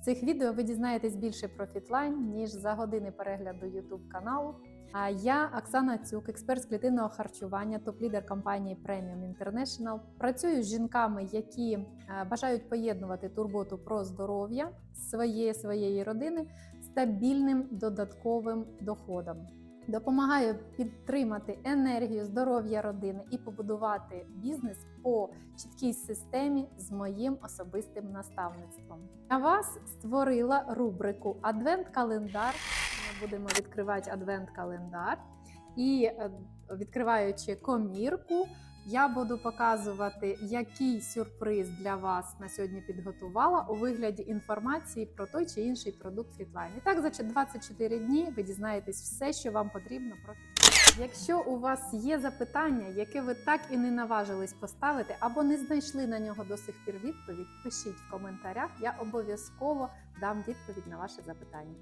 Цих відео ви дізнаєтесь більше про фітлайн, ніж за години перегляду YouTube каналу. А я Оксана Цюк, експерт з клітинного харчування, топ-лідер компанії Premium International. Працюю з жінками, які е, бажають поєднувати турботу про здоров'я своєї своєї родини стабільним додатковим доходом. Допомагаю підтримати енергію, здоров'я родини і побудувати бізнес по чіткій системі з моїм особистим наставництвом. На вас створила рубрику Адвент-календар. Ми будемо відкривати адвент-календар і е, відкриваючи комірку. Я буду показувати, який сюрприз для вас на сьогодні підготувала у вигляді інформації про той чи інший продукт Фітлайн. І так, за 24 дні ви дізнаєтесь все, що вам потрібно про Фітлайн. Якщо у вас є запитання, яке ви так і не наважились поставити, або не знайшли на нього до сих пір відповідь, пишіть в коментарях. Я обов'язково дам відповідь на ваше запитання.